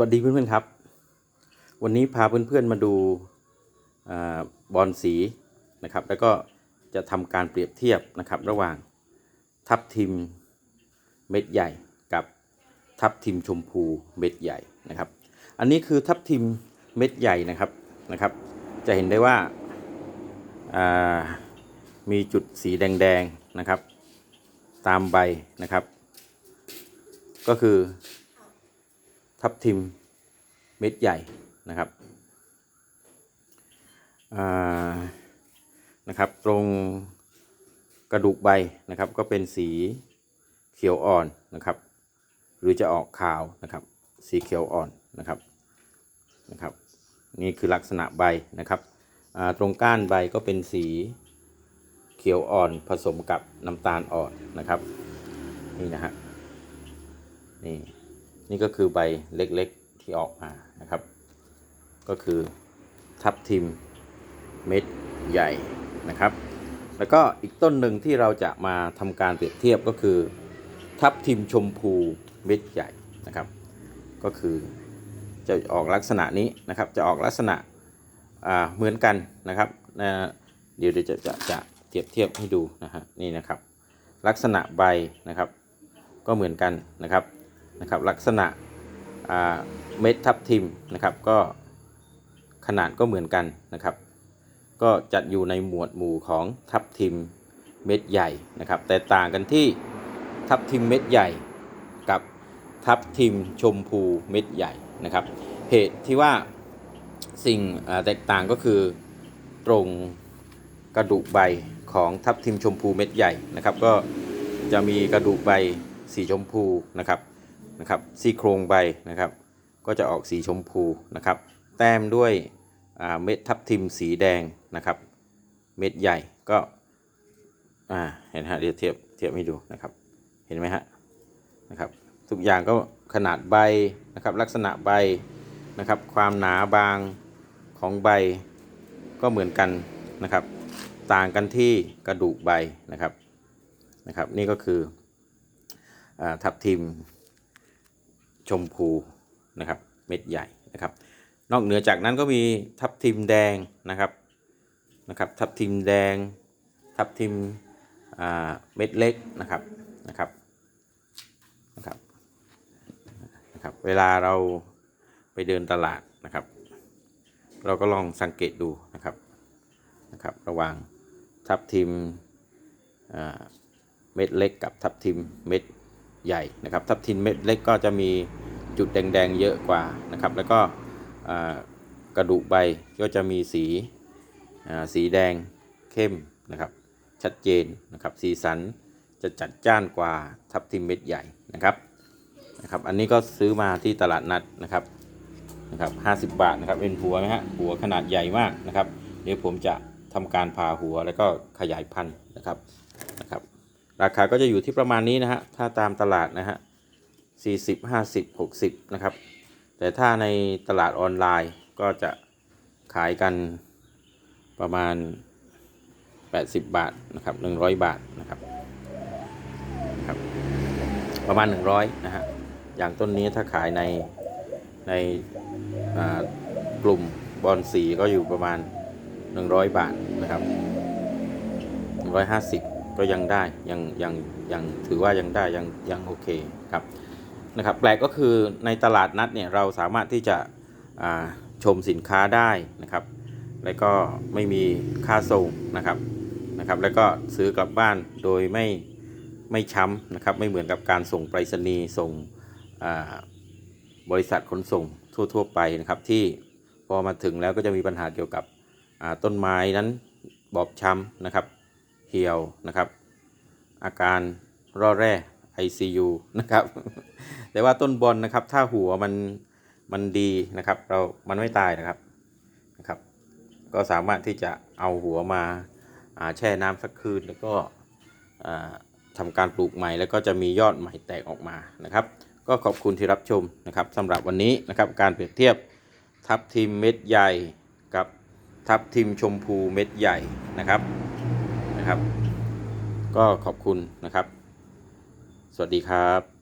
สวัสดีเพื่อนๆครับ วันนี้พาเพื่อนๆมาดูอบอลสีนะครับ แล้วก็จะทำการเปรียบเทียบนะครับ ระหว่างทับทิมเม็ดใหญ่กับทับทิมชมพูเม็ดใหญ่นะครับ อันนี้คือทับทิมเม็ดใหญ่นะครับนะครับ จะเห็นได้ว่าอ่ามีจุดสีแดงๆนะครับ ตามใบนะครับ ก็คือ ทับทิมเม็ดใหญ่นะครับอ่านะครับตรงกระดูกใบนะครับก็เป็นสีเขียวอ่อนนะครับ หรือจะออกขาวนะครับ สีเขียวอ่อนนะครับนะครับ นี่คือลักษณะใบนะครับอ่าตรงก้านใบก็เป็นสีเขียวอ่อนผสมกับน้ำตาลอ่อนนะครับ นี่นะฮะนี่ นี่ก็คือใบเล็กๆที่ออกมานะครับ ก็คือทับทิมเม็ดใหญ่นะครับ แล้วก็อีกต้นหนึ่งที่เราจะมาทำการเปรียบเทียบก็คือ ทับทิมชมพูเม็ดใหญ่นะครับ ก็คือจะออกลักษณะนี้นะครับ จะออกลักษณะเหมือนกันนะครับเดี๋ยวจะจะจะเทียบเทียบให้ดูนะฮะนี่นะครับ ลักษณะใบนะครับ ก็เหมือนกันนะครับ นะครับลักษณะเม็ดทับทิมนะครับก็ขนาดก็เหมือนกันนะครับ ก็จัดอยู่ในหมวดหมู่ของทับทิมเม็ดใหญ่นะครับแต่ต่างกันที่ทับทิมเม็ดใหญ่กับทับทิมชมพูเม็ดใหญ่นะครับเหตุที่ว่าสิ่งแตกต่างก็คือตรงกระดูกใบของทับทิมชมพูเม็ดใหญ่นะครับ ก็จะมีกระดูกใบสีชมพูนะครับ นะครับซี่โครงใบนะครับ ก็จะออกสีชมพูนะครับ แต้มด้วยเม็ดทับทิมสีแดงนะครับ เม็ดใหญ่ก็อ่าเห็นฮะเดี๋ยวเทียบเทียบให้ดูนะครับ เห็นไหมฮะนะครับทุกอย่างก็ขนาดใบนะครับลักษณะใบนะครับความหนาบางของใบก็เหมือนกันนะครับ ต่างกันที่กระดูกใบนะครับนะครับ นี่ก็คืออทับทิม ชมพูนะครับเม็ดใหญ่นะครับ นอกเหนือจากนั้นก็มีทับทิมแดงนะครับนะครับทับทิมแดง ทับทิมเม็ดเล็กนะครับนะครับนะครับนะครับ เวลาเราไปเดินตลาดนะครับ เราก็ลองสังเกตดูนะครับนะครับ ระหว่างทับทิมเม็ดเล็กกับทับทิมเม็ด ใหญ่นะครับ ทับทิมเม็ดเล็กก็จะมีจุดแดงๆเยอะกว่านะครับ แล้วก็กระดูกใบก็จะมีสีสีแดงเข้มนะครับ ชัดเจนนะครับ สีสันจะจัดจ้านกว่าทับทิมเม็ดใหญ่นะครับนะครับ อันนี้ก็ซื้อมาที่ตลาดนัดนะครับนะครับ 50 บาทนะครับเป็นหัวนะฮะหัวขนาดใหญ่มากนะครับ เดี๋ยวผมจะทำการผ่าหัวแล้วก็ขยายพันธุ์นะครับนะครับ ราคาก็จะอยู่ที่ประมาณนี้นะฮะถ้าตามตลาดนะฮะ40 50 60นะครับ แต่ถ้าในตลาดออนไลน์ก็จะขายกันประมาณ 80 บาทนะครับ100 บาทนะครับนะครับ ประมาณ 100นะฮะอย่างต้นนี้ถ้าขายในในกลุ่มบอลสีก็อยู่ประมาณ 100 บาทนะครับ 150 ก็ยังได้ยังยังยังถือว่ายังได้ยังยังโอเคครับนะครับแปลกก็คือในตลาดนัดเนี่ยเราสามารถที่จะชมสินค้าได้นะครับ แล้วก็ไม่มีค่าส่งนะครับนะครับ แล้วก็ซื้อกลับบ้านโดยไม่ไม่ช้ำนะครับ ไม่เหมือนกับการส่งไปรษณีย์ส่งบริษัทขนส่งทั่ว ๆ ไปนะครับที่พอมาถึงแล้วก็จะมีปัญหาเกี่ยวกับต้นไม้นั้นบอบช้ำนะครับ เหี่ยวนะครับ อาการร่อแร่ ICU นะครับ แต่ว่าต้นบอลนะครับ ถ้าหัวมันมันดีนะครับ เรามันไม่ตายนะครับนะครับ ก็สามารถที่จะเอาหัวมาาแช่น้ำสักคืนแล้วก็ทำการปลูกใหม่แล้วก็จะมียอดใหม่แตกออกมานะครับ ก็ขอบคุณที่รับชมนะครับสำหรับวันนี้นะครับการเปรียบเทียบทับทิมเม็ดใหญ่กับทับทิมชมพูเม็ดใหญ่นะครับ นะครับ ก็ขอบคุณนะครับ สวัสดีครับ